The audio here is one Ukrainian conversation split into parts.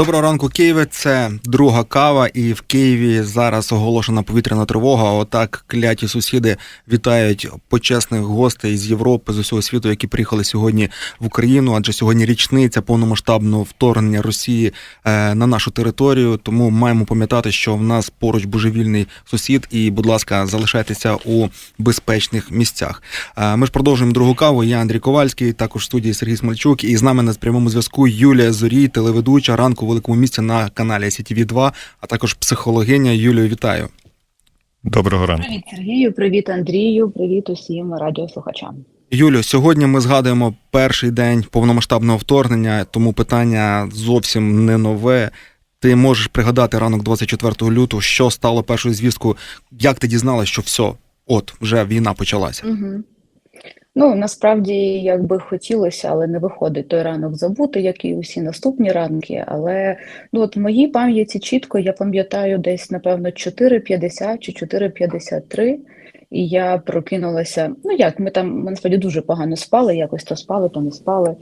Доброго ранку, Києве. Це друга кава, і в Києві зараз оголошена повітряна тривога. Отак кляті сусіди вітають почесних гостей з Європи з усього світу, які приїхали сьогодні в Україну. Адже сьогодні річниця повномасштабного вторгнення Росії е, на нашу територію. Тому маємо пам'ятати, що в нас поруч божевільний сусід. І, будь ласка, залишайтеся у безпечних місцях. Е, Ми ж продовжуємо другу каву. Я Андрій Ковальський, також в студії Сергій Смальчук. І з нами на прямому зв'язку Юлія Зорій, телеведуча ранку великому місті на каналі СІТВ 2 а також психологиня. Юлію, вітаю. Доброго ранку. Привіт, Сергію, привіт, Андрію, привіт усім радіослухачам. Юлю, сьогодні ми згадуємо перший день повномасштабного вторгнення, тому питання зовсім не нове. Ти можеш пригадати ранок 24 лютого, що стало першою звісткою, як ти дізналась, що все, от вже війна почалася. Угу. Ну, насправді, як би хотілося, але не виходить той ранок забути, як і усі наступні ранки. Але ну, от в моїй пам'яті чітко я пам'ятаю десь, напевно, 4.50 чи 4.53, і я прокинулася. Ну як, ми там ми насправді дуже погано спали, якось то спали, то не спали. е,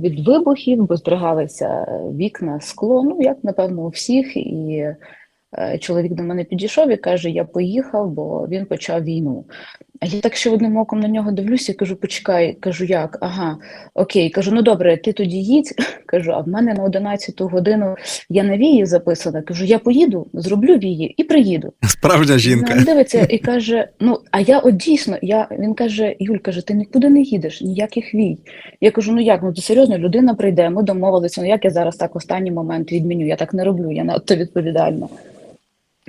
Від вибухів, бо здригалися вікна, скло, ну як напевно у всіх. І е, чоловік до мене підійшов і каже: Я поїхав, бо він почав війну. А я так ще одним оком на нього дивлюся кажу, почекай, кажу, як? Ага, окей, кажу, ну добре, ти тоді їдь. Кажу, а в мене на 11 годину я на вії записана. Кажу, я поїду, зроблю вії і приїду. Справжня жінка. на- дивиться і каже: ну, а я от дійсно, я, він каже, Юль, каже, ти нікуди не їдеш, ніяких вій. Я кажу, ну як, ну ти серйозно, людина прийде, ми домовилися, ну як я зараз так останній момент відміню, я так не роблю, я надто відповідальна.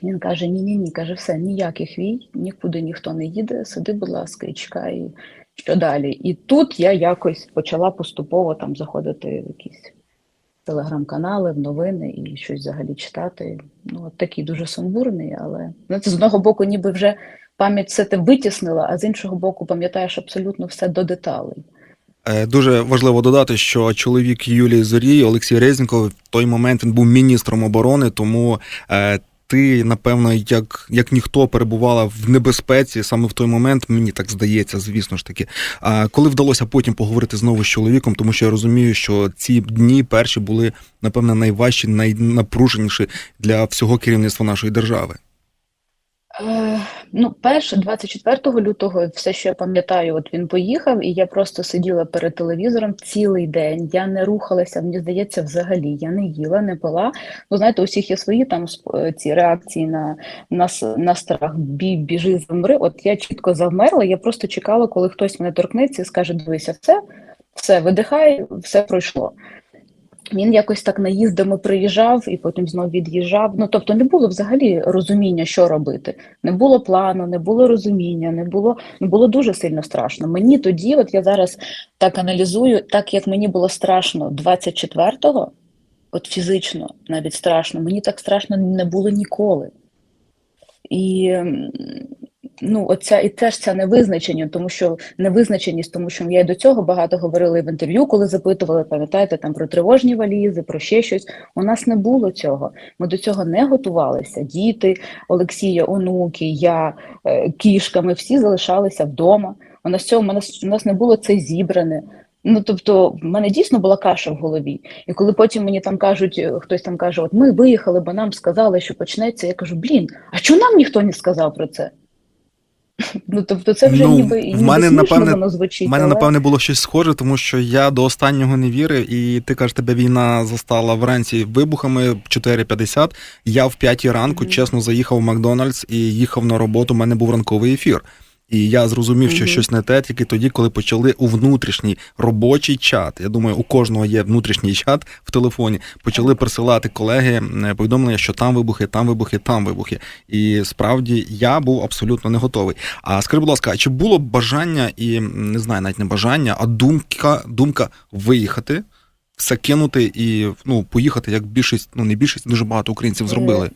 Він каже: ні, ні, каже, все, ніяких вій, нікуди ніхто не їде, сиди, будь ласка, і чекай, що далі. І тут я якось почала поступово там заходити в якісь телеграм-канали, в новини і щось взагалі читати. Ну, от такий дуже сумбурний, але ну, це з одного боку, ніби вже пам'ять все те витіснила, а з іншого боку, пам'ятаєш абсолютно все до деталей. Е, Дуже важливо додати, що чоловік Юлії Зорій, Олексій Резніков, в той момент він був міністром оборони, тому е, ти, напевно, як, як ніхто перебувала в небезпеці саме в той момент, мені так здається, звісно ж таки. А коли вдалося потім поговорити знову з чоловіком, тому що я розумію, що ці дні перші були, напевно, найважчі, найнапруженіші для всього керівництва нашої держави. Е, ну, перше, 24 лютого, все, що я пам'ятаю, от він поїхав, і я просто сиділа перед телевізором цілий день. Я не рухалася, мені здається, взагалі. Я не їла, не пила. Ну, знаєте, у всіх є свої там е, ці реакції на, на, на страх. Бі, біжи, замри. От я чітко завмерла, я просто чекала, коли хтось мене торкнеться і скаже: дивися, все, все, видихай, все пройшло. Він якось так наїздами приїжджав і потім знов від'їжджав. Ну тобто не було взагалі розуміння, що робити. Не було плану, не було розуміння, не було ну було дуже сильно страшно. Мені тоді, от я зараз так аналізую, так як мені було страшно 24-го, от фізично навіть страшно, мені так страшно не було ніколи. І ну, оця і теж ця невизначеність, тому що невизначеність, тому що я й до цього багато говорила і в інтерв'ю, коли запитували, пам'ятаєте, там про тривожні валізи, про ще щось. У нас не було цього. Ми до цього не готувалися. Діти, Олексія, онуки, я, е, кішка, ми всі залишалися вдома. У нас цього у нас, у нас не було це зібране. Ну, тобто, в мене дійсно була каша в голові. І коли потім мені там кажуть, е, хтось там каже, от ми виїхали, бо нам сказали, що почнеться, я кажу, блін, а чому нам ніхто не сказав про це? Ну, тобто, це вже Ну, ніби, в ніби мене, смішно напевне, воно звучить. У мене, але... напевне, було щось схоже, тому що я до останнього не вірив, і ти кажеш, тебе війна застала вранці вибухами 4.50. Я в 5 ранку, Мгм. чесно, заїхав в Макдональдс і їхав на роботу. У мене був ранковий ефір. І я зрозумів, що щось не те, тільки тоді, коли почали у внутрішній робочий чат. Я думаю, у кожного є внутрішній чат в телефоні. Почали присилати колеги е, повідомлення, що там вибухи, там вибухи, там вибухи. І справді я був абсолютно не готовий. А скажи, будь ласка, а чи було бажання і не знаю, навіть не бажання, а думка, думка виїхати, все кинути і ну поїхати, як більшість, ну не більшість, дуже багато українців зробили.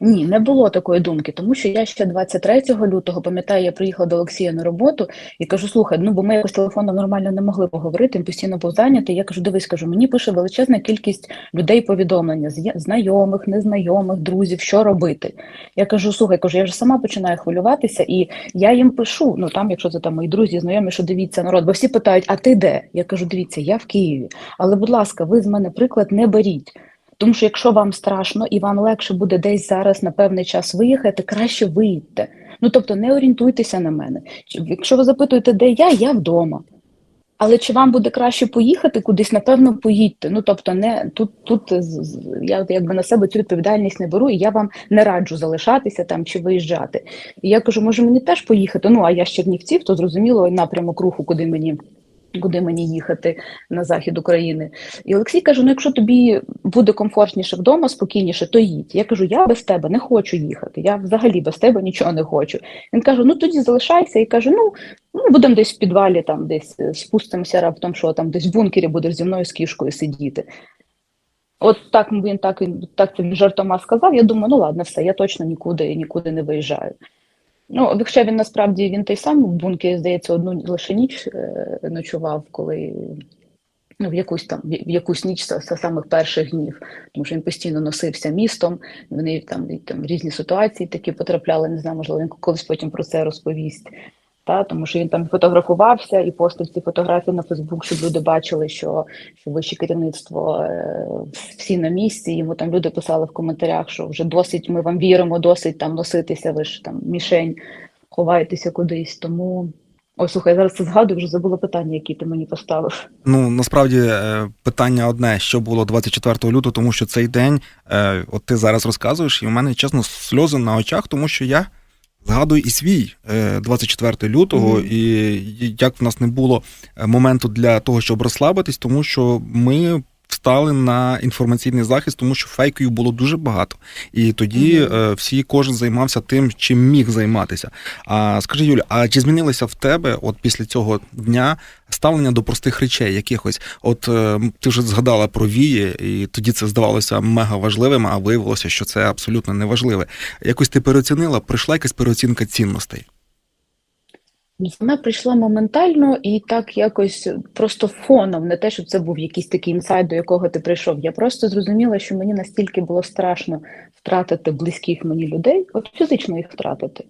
Ні, не було такої думки, тому що я ще 23 лютого, пам'ятаю, я приїхала до Олексія на роботу і кажу: слухай, ну бо ми якось телефоном нормально не могли поговорити, він постійно був зайнятий. Я кажу, дивись, кажу, мені пише величезна кількість людей повідомлення, знайомих, незнайомих, друзів, що робити. Я кажу, слухай, кажу, я вже сама починаю хвилюватися, і я їм пишу. Ну там, якщо це там мої друзі, знайомі, що дивіться народ, бо всі питають, а ти де? Я кажу, дивіться, я в Києві. Але, будь ласка, ви з мене приклад не беріть. Тому що якщо вам страшно і вам легше буде десь зараз на певний час виїхати, краще виїдьте. Ну тобто не орієнтуйтеся на мене. Якщо ви запитуєте, де я, я вдома. Але чи вам буде краще поїхати кудись, напевно, поїдьте. Ну тобто, не тут, тут я якби на себе цю відповідальність не беру, і я вам не раджу залишатися там чи виїжджати. І я кажу, може мені теж поїхати? Ну а я з Чернівців, то зрозуміло напрямок руху, куди мені. Куди мені їхати на захід України? І Олексій каже: ну якщо тобі буде комфортніше вдома, спокійніше, то їдь. Я кажу, я без тебе не хочу їхати. Я взагалі без тебе нічого не хочу. Він каже: Ну тоді залишайся і каже: Ну, ну будемо десь в підвалі, там десь е, спустимося раптом, що там десь в бункері будеш зі мною з кішкою сидіти. От так він так він так він жартома сказав. Я думаю, ну ладно, все, я точно нікуди нікуди не виїжджаю. Ну, хоча він насправді він той сам в бункері, здається, одну лише ніч е, ночував, коли ну, в якусь там в якусь ніч з самих перших днів, тому що він постійно носився містом. Вони там, там різні ситуації такі потрапляли. Не знаю, можливо, він колись потім про це розповість. Та, тому що він там фотографувався і постив ці фотографії на Фейсбук, щоб люди бачили, що, вище керівництво е, всі на місці. Йому там люди писали в коментарях, що вже досить, ми вам віримо, досить там носитися, ви ж там мішень, ховаєтеся кудись. Тому ой, слухай, зараз це згадую, вже забула питання, які ти мені поставив. Ну насправді е, питання одне, що було 24 лютого, тому що цей день, е, от ти зараз розказуєш, і в мене чесно сльози на очах, тому що я згадую і свій е, 24 лютого, Мгм. і як в нас не було е, моменту для того, щоб розслабитись, тому що ми. Встали на інформаційний захист, тому що фейків було дуже багато, і тоді е, всі кожен займався тим, чим міг займатися. А скажи, Юля, а чи змінилося в тебе, от після цього дня, ставлення до простих речей якихось? От е, ти вже згадала про вії, і тоді це здавалося мега важливим, а виявилося, що це абсолютно не важливе. Якось ти переоцінила, прийшла якась переоцінка цінностей. Вона прийшла моментально і так якось просто фоном, не те, щоб це був якийсь такий інсайт, до якого ти прийшов. Я просто зрозуміла, що мені настільки було страшно втратити близьких мені людей, от фізично їх втратити,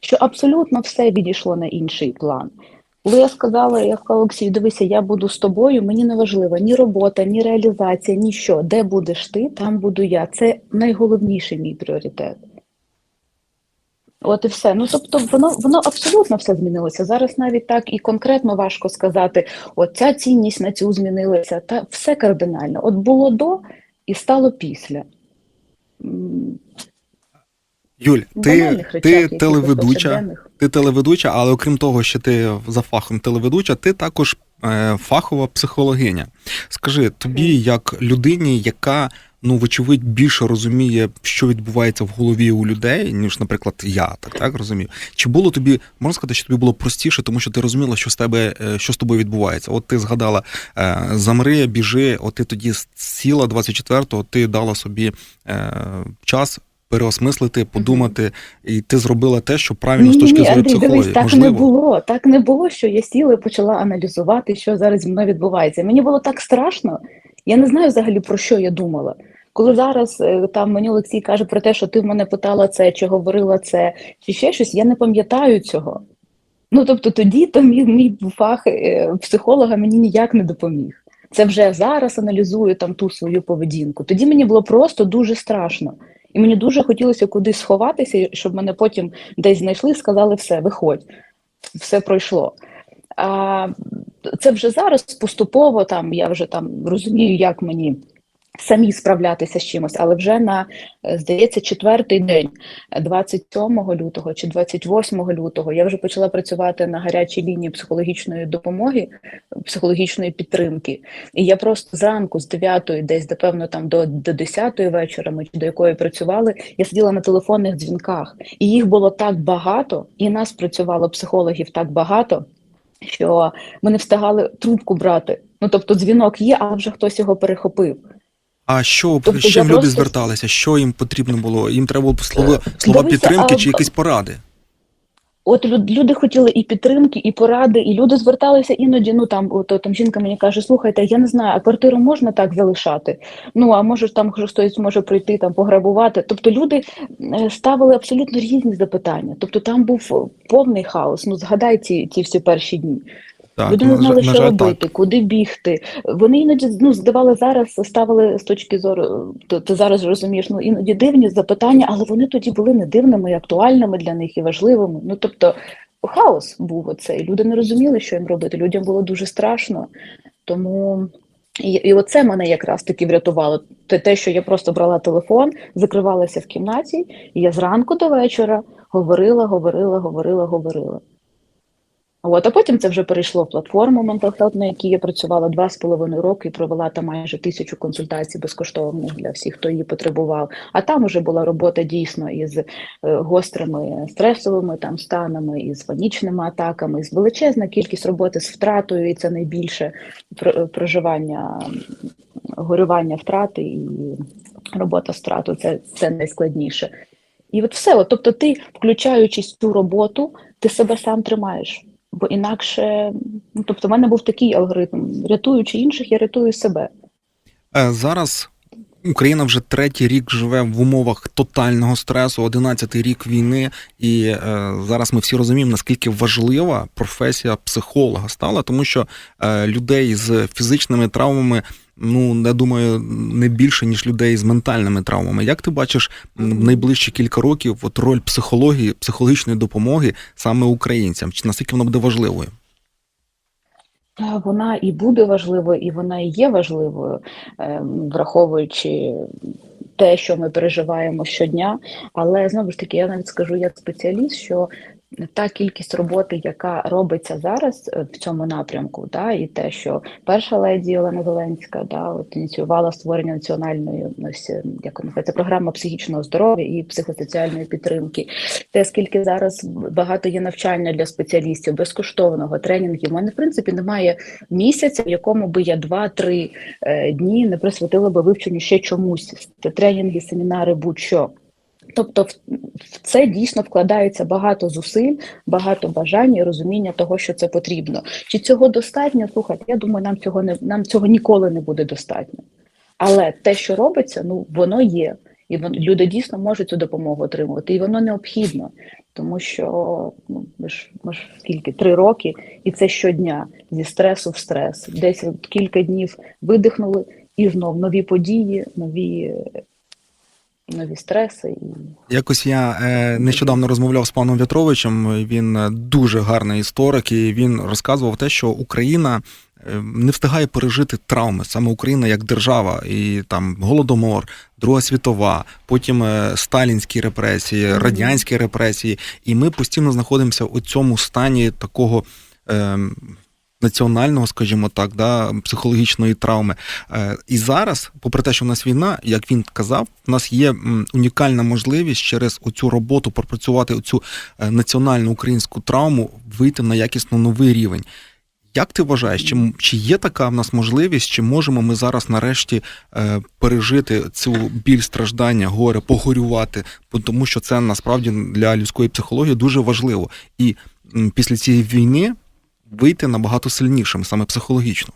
що абсолютно все відійшло на інший план. Коли я сказала, я сказала, Олексій, дивися, я буду з тобою, мені не важливо ні робота, ні реалізація, ні що. Де будеш ти, там буду я. Це найголовніший мій пріоритет. От і все. Ну тобто, воно воно абсолютно все змінилося. Зараз навіть так і конкретно важко сказати, от ця цінність на цю змінилася. Та все кардинально. От було до і стало після. Юль, ти, речах, ти телеведуча, ти телеведуча, але окрім того, що ти за фахом телеведуча, ти також е, фахова психологиня. Скажи, тобі, як людині, яка ну, вочевидь, більше розуміє, що відбувається в голові у людей, ніж, наприклад, я так, так розумію. Чи було тобі, можна сказати, що тобі було простіше, тому що ти розуміла, що з тебе, е, що з тобою відбувається? От ти згадала е, замри, біжи, от ти тоді сіла 24-го, ти дала собі е, час. Переосмислити, подумати, і ти зробила те, що правильно з точки ні, зору психології. дивись, так Можливо, не було. Так не було, що я сіла і почала аналізувати, що зараз зі мною відбувається. Мені було так страшно. Я не знаю взагалі про що я думала. Коли зараз е, там мені Олексій каже про те, що ти в мене питала це, чи говорила це, чи ще щось, я не пам'ятаю цього. Ну тобто тоді то мій, мій фах е, психолога мені ніяк не допоміг. Це вже зараз аналізую там ту свою поведінку. Тоді мені було просто дуже страшно. І мені дуже хотілося кудись сховатися, щоб мене потім десь знайшли сказали, все, виходь, все пройшло. А це вже зараз поступово там я вже там розумію, як мені самі справлятися з чимось, але вже на, е, здається, четвертий день, е, 27 лютого чи 28 лютого, я вже почала працювати на гарячій лінії психологічної допомоги, психологічної підтримки. І я просто зранку з 9 десь, до, певно, там до, до 10 вечора, ми до якої працювали, я сиділа на телефонних дзвінках. І їх було так багато, і нас працювало психологів так багато, що ми не встигали трубку брати. Ну тобто, дзвінок є, але вже хтось його перехопив. А що Тобто з чим люди просто- зверталися? Що їм потрібно було? Їм треба було слова, слова дивися, підтримки а чи якісь поради? От люди хотіли і підтримки, і поради, і люди зверталися іноді. Ну там, от, там жінка мені каже: слухайте, я не знаю, а квартиру можна так залишати? Ну а може там хтось може прийти там пограбувати. Тобто люди е, ставили абсолютно різні запитання. Тобто там був повний хаос. Ну згадай ці, ці всі перші дні. Так, Люди не знали, що жаль, робити, так. куди бігти. Вони іноді ну, здавали зараз, ставили з точки зору, то ти зараз розумієш, ну іноді дивні запитання, але вони тоді були не дивними, і актуальними для них і важливими. Ну тобто хаос був оцей. Люди не розуміли, що їм робити. Людям було дуже страшно. Тому і, і оце мене якраз таки врятувало. Те, те, що я просто брала телефон, закривалася в кімнаті, і я зранку до вечора говорила, говорила, говорила, говорила. От, а потім це вже перейшло в платформу Mental Health, на якій я працювала два з половиною роки і провела там майже тисячу консультацій безкоштовних для всіх, хто її потребував. А там вже була робота дійсно із е, гострими стресовими там станами, із панічними атаками, із величезна кількість роботи з втратою, і це найбільше проживання горювання втрати і робота з втратою це, це найскладніше. І от все, от, тобто ти, включаючись в цю роботу, ти себе сам тримаєш. Бо інакше, ну тобто, в мене був такий алгоритм: рятуючи інших, я рятую себе. Е, Зараз Україна вже третій рік живе в умовах тотального стресу, одинадцятий рік війни, і е, зараз ми всі розуміємо, наскільки важлива професія психолога стала, тому що е, людей з фізичними травмами. Ну, я думаю, не більше ніж людей з ментальними травмами. Як ти бачиш в найближчі кілька років от роль психології, психологічної допомоги саме українцям? Чи наскільки вона буде важливою? Вона і буде важливою, і вона і є важливою, е, враховуючи те, що ми переживаємо щодня. Але знову ж таки, я навіть скажу як спеціаліст, що та кількість роботи, яка робиться зараз е, в цьому напрямку, да, і те, що перша леді Олена Зеленська да, от ініціювала створення національної ось, е, як називається, програма психічного здоров'я і психосоціальної підтримки. Те, скільки зараз багато є навчання для спеціалістів, безкоштовного тренінгів, у мене в принципі немає місяця, в якому би я два-три е, дні не присвятила би вивченню ще чомусь. Це тренінги, семінари, будь-що. Тобто в це дійсно вкладається багато зусиль, багато бажань і розуміння того, що це потрібно. Чи цього достатньо? Слухайте, я думаю, нам цього не нам цього ніколи не буде достатньо. Але те, що робиться, ну воно є, і вон, люди дійсно можуть цю допомогу отримувати, і воно необхідно, тому що ну ми ж ми ж скільки три роки, і це щодня зі стресу в стрес. Десь кілька днів видихнули, і знов нові події, нові, нові стреси. І... Якось я е, нещодавно розмовляв з паном В'ятровичем. Він е, дуже гарний історик, і він розказував те, що Україна е, не встигає пережити травми, саме Україна як держава, і там голодомор, Друга світова, потім е, сталінські репресії, радянські репресії. І ми постійно знаходимося у цьому стані такого. Е, Національного, скажімо так, да, психологічної травми. Е, і зараз, попри те, що в нас війна, як він казав, у нас є унікальна можливість через оцю роботу пропрацювати оцю е, національну українську травму, вийти на якісно новий рівень. Як ти вважаєш, чи, чи є така в нас можливість, чи можемо ми зараз нарешті е, пережити цю біль страждання, горе, погорювати, тому що це насправді для людської психології дуже важливо. І м, після цієї війни вийти набагато сильнішим, саме психологічно.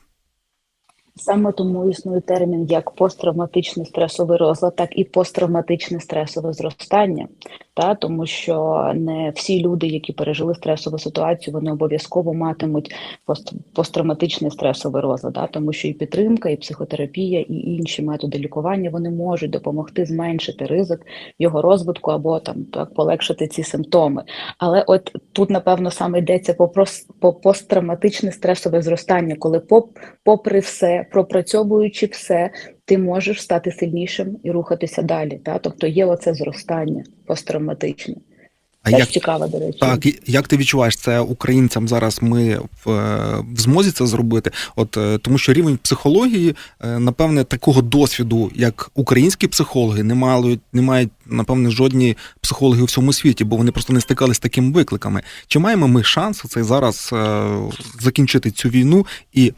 Саме тому існує термін як посттравматичний стресовий розлад, так і посттравматичне стресове зростання. Та тому що не всі люди, які пережили стресову ситуацію, вони обов'язково матимуть пост, посттравматичний стресовий розлад, та, тому що і підтримка, і психотерапія, і інші методи лікування вони можуть допомогти зменшити ризик його розвитку або там так полегшити ці симптоми. Але от тут, напевно, саме йдеться по, прос- посттравматичне стресове зростання, коли поп, попри все, пропрацьовуючи все, ти можеш стати сильнішим і рухатися далі. Та? Тобто є оце зростання посттравматичне. А Теж як цікаво, до речі. Так, як ти відчуваєш це українцям зараз? Ми в, е, в змозі це зробити? От е, тому, що рівень психології, е, напевне, такого досвіду, як українські психологи, не мають, не мають напевне жодні психологи у всьому світі, бо вони просто не стикалися з такими викликами. Чи маємо ми шанс цей зараз закінчити цю війну і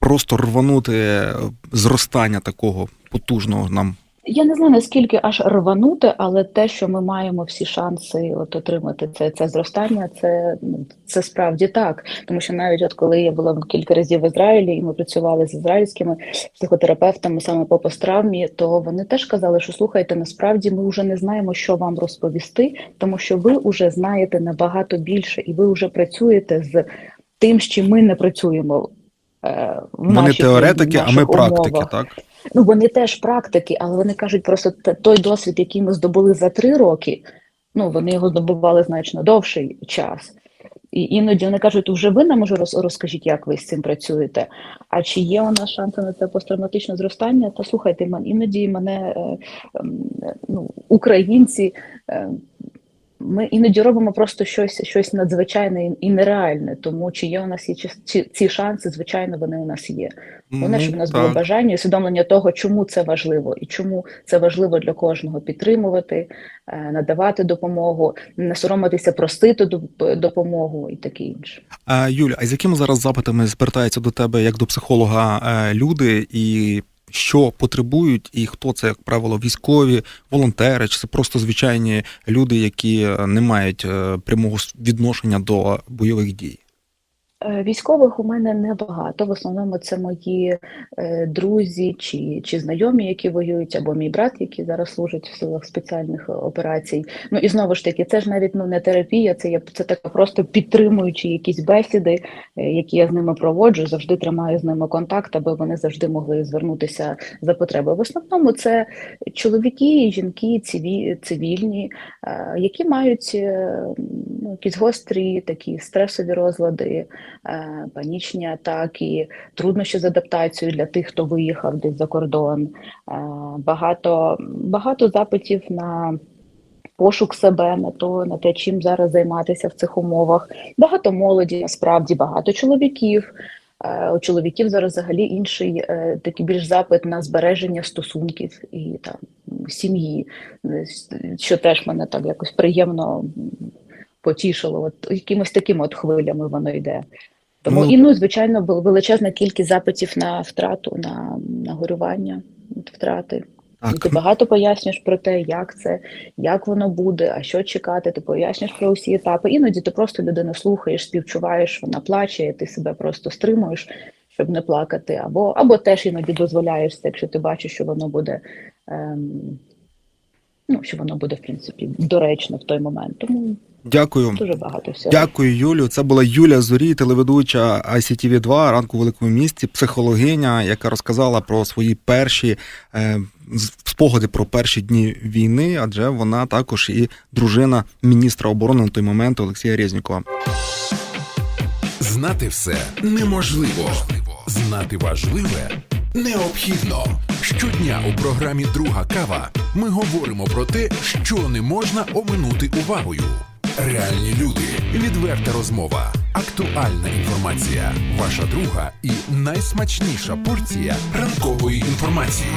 просто рванути е, зростання такого потужного нам. Я не знаю наскільки аж рванути, але те, що ми маємо всі шанси от отримати це, це зростання, це, ну, це справді так. Тому що навіть от коли я була кілька разів в Ізраїлі, і ми працювали з ізраїльськими психотерапевтами саме по посттравмі, то вони теж казали, що слухайте, насправді ми вже не знаємо, що вам розповісти, тому що ви вже знаєте набагато більше, і ви вже працюєте з тим, з чим ми не працюємо. Е, В Вони наших, теоретики, в а ми практики, умовах. так? Ну, вони теж практики, але вони кажуть просто той досвід, який ми здобули за три роки, ну вони його здобували значно довший час. І іноді вони кажуть, вже ви нам уже роз- розкажіть, як ви з цим працюєте. А чи є у нас шанси на це посттравматичне зростання? Та слухайте, іноді мене е, ем, е, ну, українці. Е, Ми іноді робимо просто щось, щось надзвичайне і- нереальне. Тому чи є у нас є ці, ці шанси, звичайно, вони у нас є. Головне, щоб у нас було бажання і усвідомлення того, чому це важливо, і чому це важливо для кожного підтримувати, е, надавати допомогу, не соромитися просити доп- допомогу і таке інше. Юля, а з якими зараз запитами звертаються до тебе як до психолога е, люди, і що потребують, і хто це, як правило, військові, волонтери, чи це просто звичайні люди, які е, не мають е, прямого відношення до бойових дій? Е, Військових у мене небагато. В основному це мої е, друзі чи, чи знайомі, які воюють, або мій брат, який зараз служить в силах спеціальних е, операцій. Ну і знову ж таки, це ж навіть ну не терапія, це є це така просто підтримуючі якісь бесіди, які я з ними проводжу. Завжди тримаю з ними контакт, аби вони завжди могли звернутися за потреби. В основному це чоловіки, жінки, циві, цивільні, які мають ну, якісь гострі такі стресові розлади е, панічні атаки, труднощі з адаптацією для тих, хто виїхав десь за кордон. Е, Багато, багато запитів на пошук себе, на то, на те, чим зараз займатися в цих умовах. Багато молоді, насправді, багато чоловіків. Е, У чоловіків зараз взагалі інший е, такий більш запит на збереження стосунків і там сім'ї, е, що теж мене так якось приємно потішило. От якимось такими от хвилями воно йде. Тому Ну, і ну, звичайно, величезна кількість запитів на втрату, на, на горювання від втрати. І ти багато пояснюєш про те, як це, як воно буде, а що чекати. Ти пояснюєш про усі етапи. Іноді ти просто людину слухаєш, співчуваєш, вона плаче, і ти себе просто стримуєш, щоб не плакати, або, або теж іноді дозволяєш це, якщо ти бачиш, що воно буде. Ем, Ну, що воно буде, в принципі, доречно в той момент. Тому дякую. дуже багато всього. Дякую, Юлю. Це була Юля Зорій, телеведуча ICTV 2 ранку у великому місті, психологиня, яка розказала про свої перші е, спогади про перші дні війни, адже вона також і дружина міністра оборони на той момент Олексія Резнікова. Знати все неможливо. Знати важливе необхідно. Щодня у програмі Друга кава ми говоримо про те, що не можна оминути увагою. Реальні люди, відверта розмова, актуальна інформація, ваша друга і найсмачніша порція ранкової інформації.